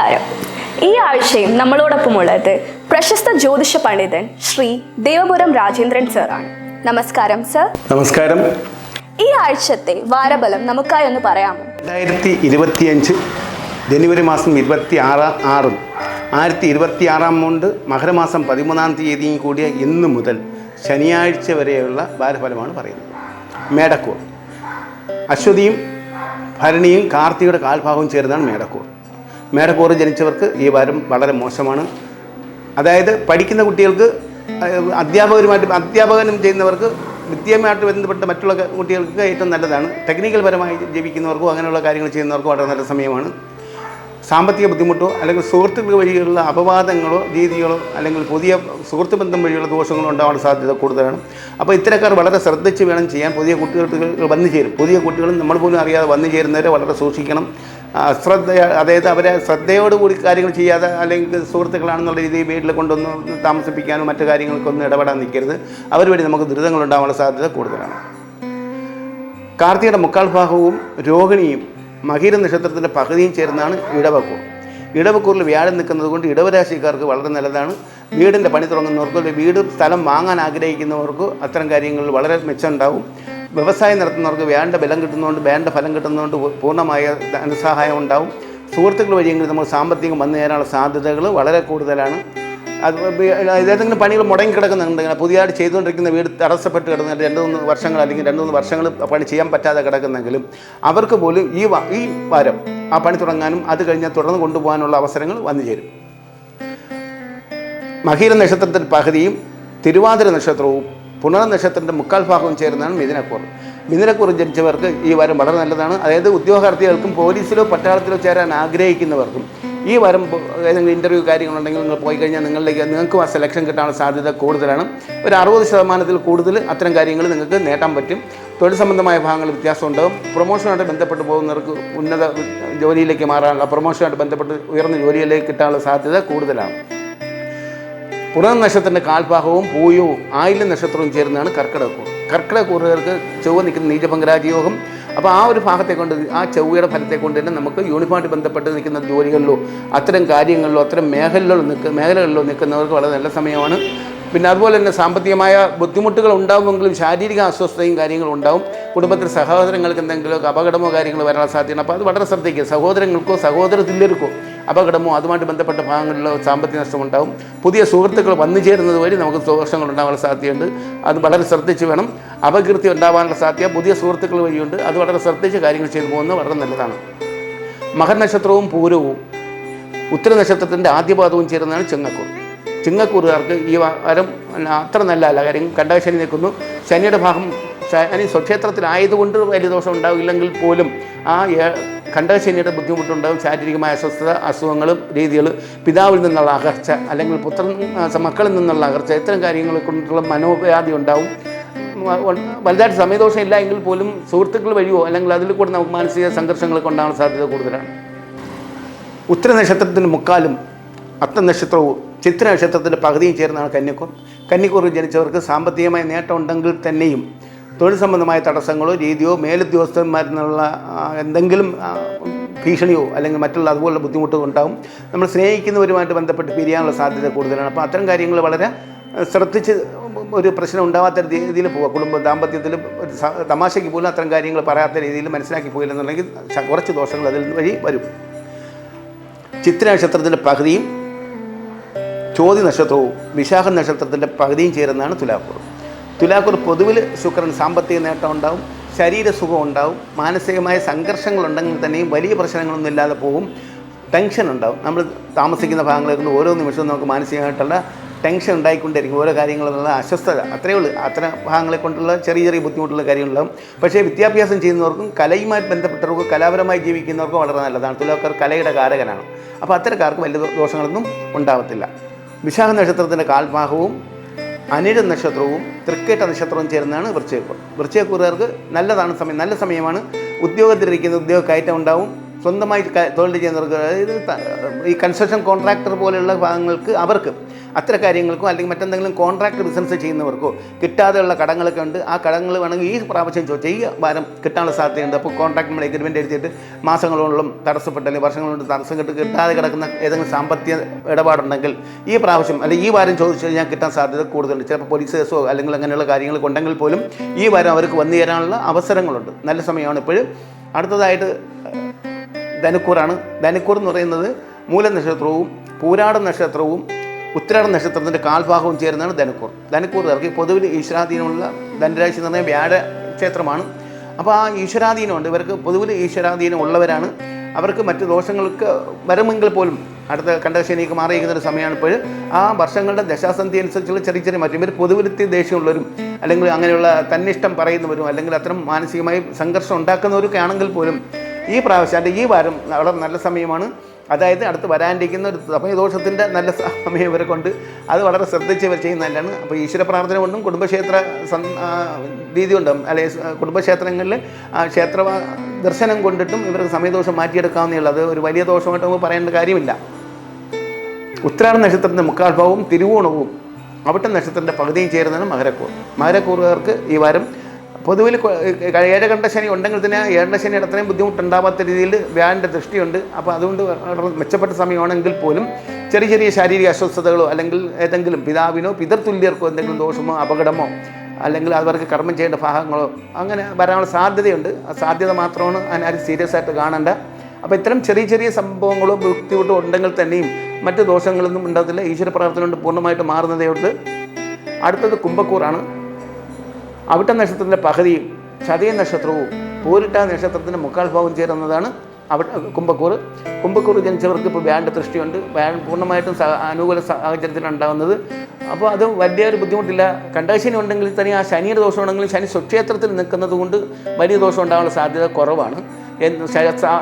നമസ്കാരം. ഈ ആഴ്ചയും നമ്മളോടൊപ്പമുള്ളത് പ്രശസ്ത ജ്യോതിഷ പണ്ഡിതൻ ശ്രീ ദേവപുരം രാജേന്ദ്രൻ സാറാണ്. നമസ്കാരം സർ. നമസ്കാരം. ഈ ആഴ്ചത്തെ വാരബലം നമുക്കായി ഒന്ന് പറയാമോ? രണ്ടായിരത്തി ഇരുപത്തിയഞ്ച് ജനുവരി മാസം ഇരുപത്തി ആറ് ആറും ആയിരത്തി ഇരുപത്തി ആറാം കൊണ്ട് മകരമാസം പതിമൂന്നാം തീയതിയും കൂടിയ ഇന്ന് മുതൽ ശനിയാഴ്ച വരെയുള്ള വാരഫലമാണ് പറയുന്നത്. മേടക്കൂർ. അശ്വതിയും ഭരണിയും കാർത്തിയുടെ കാൽഭാഗവും ചേർന്നാണ് മേടക്കൂർ. മേടക്കൂർ ജനിച്ചവർക്ക് ഈ വാരം വളരെ മോശമാണ്. അതായത് പഠിക്കുന്ന കുട്ടികൾക്ക് അധ്യാപകരുമായിട്ട് അധ്യാപകനും ചെയ്യുന്നവർക്ക് വിദ്യയുമായിട്ട് ബന്ധപ്പെട്ട മറ്റുള്ള കുട്ടികൾക്ക് ഏറ്റവും നല്ലതാണ്. ടെക്നിക്കൽ പരമായി ജീവിക്കുന്നവർക്കും അങ്ങനെയുള്ള കാര്യങ്ങൾ ചെയ്യുന്നവർക്കും വളരെ നല്ല സമയമാണ്. സാമ്പത്തിക ബുദ്ധിമുട്ടോ അല്ലെങ്കിൽ സുഹൃത്തുക്കൾ വഴിയുള്ള അപവാദങ്ങളോ രീതികളോ അല്ലെങ്കിൽ പുതിയ സുഹൃത്ത് ബന്ധം വഴിയുള്ള ദോഷങ്ങളോ ഉണ്ടാവാൻ സാധ്യത കൂടുതലാണ്. അപ്പോൾ ഇത്തരക്കാർ വളരെ ശ്രദ്ധിച്ച് വേണം ചെയ്യാൻ പുതിയ കുട്ടികൾ വന്നു ചേരും. പുതിയ കുട്ടികൾ നമ്മൾ പോലും അറിയാതെ വന്നു ചേരുന്നവരെ വളരെ സൂക്ഷിക്കണം. ശ്രദ്ധ അതായത് അവരെ ശ്രദ്ധയോടുകൂടി കാര്യങ്ങൾ ചെയ്യാതെ അല്ലെങ്കിൽ സുഹൃത്തുക്കളാണെന്നുള്ള രീതിയിൽ വീട്ടിൽ കൊണ്ടൊന്ന് താമസിപ്പിക്കാനും മറ്റു കാര്യങ്ങൾക്കൊന്നും ഇടപെടാൻ നിൽക്കരുത്. അവർ വഴി നമുക്ക് ദുരിതങ്ങൾ ഉണ്ടാവാനുള്ള സാധ്യത കൂടുതലാണ്. കാർത്തികയുടെ മുക്കാൽ ഭാഗവും രോഹിണിയും മകീര നക്ഷത്രത്തിന്റെ പകുതിയും ചേർന്നാണ് ഇടവക്കൂർ. ഇടവക്കൂറിൽ വ്യാഴം നിൽക്കുന്നത് കൊണ്ട് ഇടവരാശിക്കാർക്ക് വളരെ നല്ലതാണ്. വീടിന്റെ പണി തുടങ്ങുന്നവർക്ക് അല്ലെങ്കിൽ വീട് സ്ഥലം വാങ്ങാൻ ആഗ്രഹിക്കുന്നവർക്ക് അത്തരം കാര്യങ്ങളിൽ വളരെ മെച്ചമുണ്ടാവും. വ്യവസായം നടത്തുന്നവർക്ക് വേണ്ട ബലം കിട്ടുന്നതുകൊണ്ട് വേണ്ട ഫലം കിട്ടുന്നതുകൊണ്ട് പൂർണമായ ധനസഹായം ഉണ്ടാവും. സുഹൃത്തുക്കൾ വഴിയെങ്കിലും നമ്മൾ സാമ്പത്തികം വന്നു ചേരാനുള്ള സാധ്യതകൾ വളരെ കൂടുതലാണ്. അത് ഏതെങ്കിലും പണികൾ മുടങ്ങി കിടക്കുന്നുണ്ടെങ്കിൽ പുതിയതായിട്ട് ചെയ്തുകൊണ്ടിരിക്കുന്ന വീട് തടസ്സപ്പെട്ട് കിടക്കുന്ന രണ്ട് മൂന്ന് വർഷങ്ങൾ അല്ലെങ്കിൽ രണ്ട് മൂന്ന് വർഷങ്ങൾ പണി ചെയ്യാൻ പറ്റാതെ കിടക്കുന്നെങ്കിലും അവർക്ക് പോലും ഈ ഈ വാരം ആ പണി തുടങ്ങാനും അത് കഴിഞ്ഞാൽ തുടർന്ന് കൊണ്ടുപോകാനുള്ള അവസരങ്ങൾ വന്നു ചേരും. മഹീര നക്ഷത്രത്തിന്റെ പകുതിയും തിരുവാതിര നക്ഷത്രവും പുണർ നക്ഷത്രത്തിന്റെ മുക്കാൽ ഭാഗവും ചേരുന്നതാണ് മിഥുനക്കൂർ. മിഥുനക്കൂർ ജനിച്ചവർക്ക് ഈ വാരം വളരെ നല്ലതാണ്. അതായത് ഉദ്യോഗാർത്ഥികൾക്കും പോലീസിലോ പട്ടാളത്തിലോ ചേരാൻ ആഗ്രഹിക്കുന്നവർക്കും ഈ വരും ഏതെങ്കിലും ഇന്റർവ്യൂ കാര്യങ്ങളുണ്ടെങ്കിൽ നിങ്ങൾ പോയി കഴിഞ്ഞാൽ നിങ്ങളിലേക്ക് നിങ്ങൾക്കും ആ സെലക്ഷൻ കിട്ടാനുള്ള സാധ്യത കൂടുതലാണ്. ഒരു അറുപത് ശതമാനത്തിൽ കൂടുതൽ അത്തരം കാര്യങ്ങൾ നിങ്ങൾക്ക് നേടാൻ പറ്റും. തൊഴിൽ സംബന്ധമായ ഭാഗങ്ങൾ വ്യത്യാസം ഉണ്ടാകും പ്രൊമോഷനുമായിട്ട് ബന്ധപ്പെട്ട് പോകുന്നവർക്ക് ഉന്നത ജോലിയിലേക്ക് മാറാനുള്ള പ്രൊമോഷനുമായിട്ട് ബന്ധപ്പെട്ട് ഉയർന്ന ജോലിയിലേക്ക് കിട്ടാനുള്ള സാധ്യത കൂടുതലാണ്. പുറം നക്ഷത്രത്തിന്റെ കാൽഭാഗവും പൂയവും ആയില്യം നക്ഷത്രവും ചേർന്നാണ് കർക്കിടക കൂറുകാർക്ക് ചൊവ്വ നിൽക്കുന്ന നീചപങ്കരാജയോഗം അപ്പോൾ ആ ഒരു ഭാഗത്തെ കൊണ്ട് ആ ചൊവ്വയുടെ ഫലത്തെ കൊണ്ട് തന്നെ നമുക്ക് യൂണിഫോമായിട്ട് ബന്ധപ്പെട്ട് നിൽക്കുന്ന ജോലികളിലോ അത്തരം കാര്യങ്ങളിലോ അത്തരം മേഖലകളിലോ നിൽക്കുന്ന മേഖലകളിലോ നിൽക്കുന്നവർക്ക് വളരെ നല്ല സമയമാണ്. പിന്നെ അതുപോലെ തന്നെ സാമ്പത്തികമായ ബുദ്ധിമുട്ടുകൾ ഉണ്ടാകുമെങ്കിലും ശാരീരിക അസ്വസ്ഥതയും കാര്യങ്ങളും ഉണ്ടാവും. കുടുംബത്തിൽ സഹോദരങ്ങൾക്ക് എന്തെങ്കിലും അപകടമോ കാര്യങ്ങളോ വരാൻ സാധ്യതയാണ് അപ്പോൾ അത് വളരെ ശ്രദ്ധിക്കുക. സഹോദരങ്ങൾക്കോ സഹോദര തുല്യർക്കോ അപകടമോ അതുമായിട്ട് ബന്ധപ്പെട്ട ഭാഗങ്ങളിലോ സാമ്പത്തിക നഷ്ടമുണ്ടാവും. പുതിയ സുഹൃത്തുക്കൾ വന്നു ചേരുന്നത് വഴി നമുക്ക് ദോഷങ്ങൾ ഉണ്ടാകാനുള്ള സാധ്യതയുണ്ട്. അത് വളരെ ശ്രദ്ധിച്ച് വേണം. അപകീർത്തി ഉണ്ടാകാനുള്ള സാധ്യത പുതിയ സുഹൃത്തുക്കൾ വഴിയുണ്ട്. അത് വളരെ ശ്രദ്ധിച്ച് കാര്യങ്ങൾ ചെയ്തു പോകുന്നത് വളരെ നല്ലതാണ്. മഹനക്ഷത്രവും നക്ഷത്രവും പൂരവും ഉത്തര നക്ഷത്രത്തിന്റെ ആദ്യപാദവും ചേരുന്നതാണ് ചെങ്ങക്കൂർ. ചിങ്ങക്കൂറുകാർക്ക് ഈ വാരം അത്ര നല്ലതല്ല കാര്യം. കണ്ടകശനി നിൽക്കുന്നു. ശനിയുടെ ഭാഗം ശനി സ്വക്ഷേത്രത്തിലായതുകൊണ്ട് വലിയ ദോഷം ഉണ്ടാവില്ലെങ്കിൽ പോലും ആ ഏ- കണ്ടക ശനിയുടെ ബുദ്ധിമുട്ടുണ്ടാവും ശാരീരികമായ അസ്വസ്ഥത അസുഖങ്ങളും രീതികളും പിതാവിൽ നിന്നുള്ള അകർച്ച അല്ലെങ്കിൽ പുത്രൻ മക്കളിൽ നിന്നുള്ള അകർച്ച ഇത്തരം കാര്യങ്ങളെ കൊണ്ടുള്ള മനോവ്യാധി ഉണ്ടാവും. വലുതായിട്ട് സമയദോഷം ഇല്ല എങ്കിൽ പോലും സുഹൃത്തുക്കൾ വഴിയോ അല്ലെങ്കിൽ അതിൽ കൂടെ നമുക്ക് മാനസിക സംഘർഷങ്ങളൊക്കെ ഉണ്ടാകാൻ സാധ്യത കൂടുതലാണ്. ഉത്തര നക്ഷത്രത്തിന് മുക്കാലും അത്ത നക്ഷത്രവും ചിത്ര നക്ഷത്രത്തിന്റെ പകുതിയും ചേർന്നാണ് കന്യക്കൂർ കന്യക്കൂറിൽ ജനിച്ചവർക്ക് സാമ്പത്തികമായ നേട്ടം ഉണ്ടെങ്കിൽ തന്നെയും തൊഴിൽ സംബന്ധമായ തടസ്സങ്ങളോ രീതിയോ മേലുദ്യോഗസ്ഥന്മാരിൽ നിന്നുള്ള എന്തെങ്കിലും ഭീഷണിയോ അല്ലെങ്കിൽ മറ്റുള്ള അതുപോലുള്ള ബുദ്ധിമുട്ടോ ഉണ്ടാവും. നമ്മൾ സ്നേഹിക്കുന്നവരുമായിട്ട് ബന്ധപ്പെട്ട് പിരിയാനുള്ള സാധ്യത കൂടുതലാണ്. അപ്പോൾ അത്തരം കാര്യങ്ങൾ വളരെ ശ്രദ്ധിച്ച് ഒരു പ്രശ്നം ഉണ്ടാവാത്ത രീതിയിൽ പോവുക. കുടുംബ ദാമ്പത്യത്തിൽ ഒരു തമാശയ്ക്ക് പോലും അത്തരം കാര്യങ്ങൾ പറയാത്ത രീതിയിൽ മനസ്സിലാക്കി പോയില്ലെന്നുണ്ടെങ്കിൽ കുറച്ച് ദോഷങ്ങൾ അതിൽ വഴി വരും. ചിത്ര നക്ഷത്രത്തിന്റെ പകുതിയും ചോതി നക്ഷത്രവും വിശാഖ നക്ഷത്രത്തിന്റെ പകുതിയും ചേരുന്നതാണ് തുലാക്കൂർ തുലാക്കൂർ പൊതുവിൽ ശുക്രൻ സാമ്പത്തിക നേട്ടം ഉണ്ടാവും ശരീരസുഖം ഉണ്ടാവും മാനസികമായ സംഘർഷങ്ങളുണ്ടെങ്കിൽ തന്നെയും വലിയ പ്രശ്നങ്ങളൊന്നും ഇല്ലാതെ പോകും ടെൻഷൻ ഉണ്ടാവും. നമ്മൾ താമസിക്കുന്ന ഭാഗങ്ങളിൽ കൊണ്ട് ഓരോ നിമിഷവും നമുക്ക് മാനസികമായിട്ടുള്ള ടെൻഷൻ ഉണ്ടായിക്കൊണ്ടിരിക്കും. ഓരോ കാര്യങ്ങളുള്ള അസ്വസ്ഥത. അത്രയേ ഉള്ളൂ. അത്തരം ഭാഗങ്ങളെ കൊണ്ടുള്ള ചെറിയ ചെറിയ ബുദ്ധിമുട്ടുള്ള കാര്യങ്ങളുണ്ടാവും. പക്ഷേ വിദ്യാഭ്യാസം ചെയ്യുന്നവർക്കും കലയുമായി ബന്ധപ്പെട്ടവർക്കും കലാപരമായി ജീവിക്കുന്നവർക്കും വളരെ നല്ലതാണ്. തുലാക്കർ കലയുടെ കാരകനാണ്. അപ്പോൾ അത്തരക്കാർക്ക് വലിയ ദോഷങ്ങളൊന്നും ഉണ്ടാവത്തില്ല. വിശാഖ നക്ഷത്രത്തിന്റെ കാൽഭാഗവും അനിഴ നക്ഷത്രവും തൃക്കേട്ട നക്ഷത്രവും ചേരുന്നതാണ് വൃശ്ചയക്കൂർ വൃശ്ചയക്കൂറുകാർക്ക് നല്ലതാണ് സമയം നല്ല സമയമാണ്. ഉദ്യോഗത്തിലിരിക്കുന്ന ഉദ്യോഗ കയറ്റം ഉണ്ടാവും. സ്വന്തമായി തൊഴിൽ ചെയ്യുന്നവർക്ക് അതായത് ഈ കൺസ്ട്രക്ഷൻ കോൺട്രാക്ടർ പോലെയുള്ള ഭാഗങ്ങൾക്ക് അവർക്ക് അത്തരം കാര്യങ്ങൾക്കോ അല്ലെങ്കിൽ മറ്റെന്തെങ്കിലും കോൺട്രാക്ട് ബിസിനസ് ചെയ്യുന്നവർക്കോ കിട്ടാതെയുള്ള കടങ്ങളൊക്കെ ഉണ്ട്. ആ കടങ്ങൾ വേണമെങ്കിൽ ഈ പ്രാവശ്യം ചോദിച്ചാൽ ഈ വാരം കിട്ടാനുള്ള സാധ്യതയുണ്ട്. അപ്പോൾ കോൺട്രാക്ട് നമ്മൾ എഗ്രിമെന്റ് എഴുതിയിട്ട് മാസങ്ങളോളം തടസ്സപ്പെട്ട അല്ലെങ്കിൽ വർഷങ്ങളോളം തടസ്സം കിട്ടി കിട്ടാതെ കിടക്കുന്ന ഏതെങ്കിലും സാമ്പത്തിക ഇടപാടുണ്ടെങ്കിൽ ഈ പ്രാവശ്യം അല്ലെങ്കിൽ ഈ വാരം ചോദിച്ചു കഴിഞ്ഞാൽ കിട്ടാൻ സാധ്യത കൂടുതലുണ്ട്. ചിലപ്പോൾ പോലീസ് കേസോ അല്ലെങ്കിൽ അങ്ങനെയുള്ള കാര്യങ്ങൾ കൊണ്ടെങ്കിൽ പോലും ഈ വാരം അവർക്ക് വന്നു തരാനുള്ള അവസരങ്ങളുണ്ട്. നല്ല സമയമാണ് ഇപ്പോഴും. അടുത്തതായിട്ട് ധനുക്കൂറാണ്. ധനുക്കൂർ എന്ന് പറയുന്നത് മൂല നക്ഷത്രവും പൂരാട നക്ഷത്രവും ഉത്തരാട നക്ഷത്രത്തിന്റെ കാൽഭാഗവും ചേരുന്നതാണ് ധനുക്കൂർ. ധനുക്കൂർ ഇറക്കി പൊതുവിൽ ഈശ്വരാധീനമുള്ള ധനരാശി എന്ന് വ്യാഴ ക്ഷേത്രമാണ്. അപ്പോൾ ആ ഈശ്വരാധീനമുണ്ട്. ഇവർക്ക് പൊതുവിൽ ഈശ്വരാധീനം ഉള്ളവരാണ് അവർക്ക് മറ്റ് ദോഷങ്ങൾക്ക് വരുമെങ്കിൽ പോലും അടുത്ത കണ്ടശനിക്ക് മാറിയിരിക്കുന്ന ഒരു സമയമാണ് ഇപ്പോൾ ആ വർഷങ്ങളുടെ ദശാസന്ധി അനുസരിച്ചുള്ള ചെറിയ ചെറിയ മാറ്റം ഇവർ പൊതുവിലത്തി ദേഷ്യമുള്ളവരും അല്ലെങ്കിൽ അങ്ങനെയുള്ള തന്നിഷ്ടം പറയുന്നവരും അല്ലെങ്കിൽ അത്തരം മാനസികമായി സംഘർഷം ഉണ്ടാക്കുന്നവരൊക്കെ ആണെങ്കിൽ പോലും ഈ പ്രാവശ്യം അല്ലെങ്കിൽ ഈ വാരം വളരെ നല്ല സമയമാണ്. അതായത് അടുത്ത് വരാനിരിക്കുന്ന ഒരു സമയദോഷത്തിന്റെ നല്ല സമയം ഇവരെ കൊണ്ട് അത് വളരെ ശ്രദ്ധിച്ച് ഇവർ ചെയ്യുന്ന നല്ലതാണ്. അപ്പോൾ ഈശ്വര പ്രാർത്ഥന കൊണ്ടും കുടുംബക്ഷേത്ര രീതി കൊണ്ടും അല്ലെ കുടുംബക്ഷേത്രങ്ങളിൽ ക്ഷേത്ര ദർശനം കൊണ്ടിട്ടും ഇവർക്ക് സമയദോഷം മാറ്റിയെടുക്കാവുന്നേ അത് ഒരു വലിയ ദോഷമായിട്ട് നമുക്ക് പറയേണ്ട കാര്യമില്ല. ഉത്തരാട നക്ഷത്രത്തിന്റെ മുക്കാൽ ഭാവവും തിരുവോണവും അവിട്ട നക്ഷത്രത്തിന്റെ പകുതിയും ചേരുന്നതാണ് മകരക്കൂർ മകരക്കൂറുകാർക്ക് ഈ വാരം പൊതുവിൽ ഏഴകണ്ട ശനി ഉണ്ടെങ്കിൽ തന്നെ ഏഴണ്ട ശനിയുടെ അത്രയും ബുദ്ധിമുട്ടുണ്ടാവാത്ത രീതിയിൽ വ്യാഴന്റെ ദൃഷ്ടിയുണ്ട്. അപ്പോൾ അതുകൊണ്ട് മെച്ചപ്പെട്ട സമയമാണെങ്കിൽ പോലും ചെറിയ ചെറിയ ശാരീരിക അസ്വസ്ഥതകളോ അല്ലെങ്കിൽ ഏതെങ്കിലും പിതാവിനോ പിതൃതുല്യർക്കോ എന്തെങ്കിലും ദോഷമോ അപകടമോ അല്ലെങ്കിൽ അവർക്ക് കർമ്മം ചെയ്യേണ്ട ഭാഗങ്ങളോ അങ്ങനെ വരാനുള്ള സാധ്യതയുണ്ട്. ആ സാധ്യത മാത്രമാണ് അതിനാരും സീരിയസ് ആയിട്ട് കാണേണ്ട. അപ്പോൾ ഇത്തരം ചെറിയ ചെറിയ സംഭവങ്ങളോ ബുദ്ധിമുട്ടോ ഉണ്ടെങ്കിൽ തന്നെയും മറ്റ് ദോഷങ്ങളൊന്നും ഉണ്ടാകത്തില്ല. ഈശ്വര പ്രാർത്ഥന കൊണ്ട് പൂർണമായിട്ട് മാറുന്നതേ ഉള്ളൂ. അടുത്തത് കുംഭക്കൂറാണ്. അവിട്ട നക്ഷത്രത്തിന്റെ പകുതിയും ചതയ നക്ഷത്രവും പോരിട്ട നക്ഷത്രത്തിന്റെ മുക്കാൽ ഭാഗം ചേരുന്നതാണ് അവിടെ കുംഭക്കൂർ കുംഭക്കൂർ ജനിച്ചവർക്ക് ഇപ്പോൾ വ്യാഴന്റെ ദൃഷ്ടിയുണ്ട്. വ്യാഴം പൂർണമായിട്ടും അനുകൂല സാഹചര്യത്തിലാണ് ഉണ്ടാകുന്നത് അപ്പോൾ അത് വലിയൊരു ബുദ്ധിമുട്ടില്ല. കണ്ടശനി ഉണ്ടെങ്കിൽ തന്നെ ആ ശനിയുടെ ദോഷം ശനി സ്വക്ഷേത്രത്തിൽ നിൽക്കുന്നത് കൊണ്ട് വലിയ ദോഷം ഉണ്ടാകാനുള്ള സാധ്യത കുറവാണ്.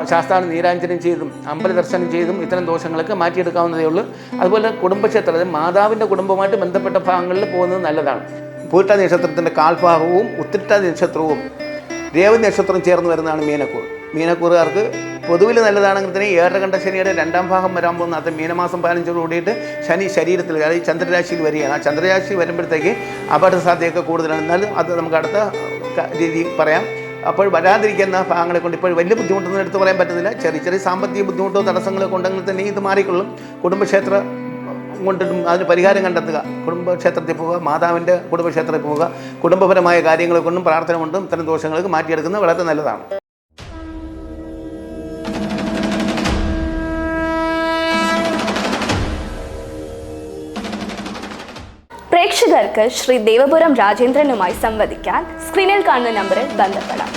ശാസ്ത്രാണ് നീരാഞ്ജനം ചെയ്തും അമ്പല ദർശനം ചെയ്തും ഇത്തരം ദോഷങ്ങളൊക്കെ മാറ്റിയെടുക്കാവുന്നതേ ഉള്ളൂ. അതുപോലെ കുടുംബക്ഷേത്രം അതായത് മാതാവിന്റെ കുടുംബമായിട്ട് ബന്ധപ്പെട്ട ഭാഗങ്ങളിൽ പോകുന്നത് നല്ലതാണ്. പൂരിട്ട നക്ഷത്രത്തിന്റെ കാൽഭാഗവും ഉത്തിട്ട നക്ഷത്രവും രേവതി നക്ഷത്രം ചേർന്ന് വരുന്നതാണ് മീനക്കൂർ. മീനക്കൂറുകാർക്ക് പൊതുവിൽ നല്ലതാണെങ്കിൽ തന്നെ ഏഴരകണ്ഠ ശനിയുടെ രണ്ടാം ഭാഗം വരാൻ പോകുന്ന അത് മീനമാസം പതിനഞ്ചോട് കൂടിയിട്ട് ശനി ശരീരത്തിൽ അതായത് ചന്ദ്രരാശിയിൽ വരികയാണ്. ആ ചന്ദ്രരാശി വരുമ്പോഴത്തേക്ക് അപകട സാധ്യതയൊക്കെ കൂടുതലാണ്. എന്നാലും അത് നമുക്ക് അടുത്ത രീതി പറയാം. അപ്പോൾ വരാതിരിക്കുന്ന ഭാഗങ്ങളെ കൊണ്ട് ഇപ്പോൾ വലിയ ബുദ്ധിമുട്ടൊന്നും എടുത്ത് പറയാൻ പറ്റുന്നില്ല. ചെറിയ ചെറിയ സാമ്പത്തിക ബുദ്ധിമുട്ടോ തടസ്സങ്ങളൊക്കെ ഉണ്ടെങ്കിൽ തന്നെ ഇത് മാറിക്കൊള്ളും. കുടുംബക്ഷേത്ര കൊണ്ടിട്ടും അതിന് പരിഹാരം കണ്ടെത്തുക. കുടുംബക്ഷേത്രത്തിൽ പോവുക മാതാവിന്റെ കുടുംബക്ഷേത്രത്തിൽ പോവുക കുടുംബപരമായ കാര്യങ്ങളെ കൊണ്ടും പ്രാർത്ഥന കൊണ്ടും ഇത്തരം ദോഷങ്ങൾക്ക് മാറ്റിയെടുക്കുന്നത് വളരെ നല്ലതാണ്. പ്രേക്ഷകർക്ക് ശ്രീ ദേവപുരം രാജേന്ദ്രനുമായി സംവദിക്കാൻ സ്ക്രീനിൽ കാണുന്ന നമ്പറിൽ ബന്ധപ്പെടാം.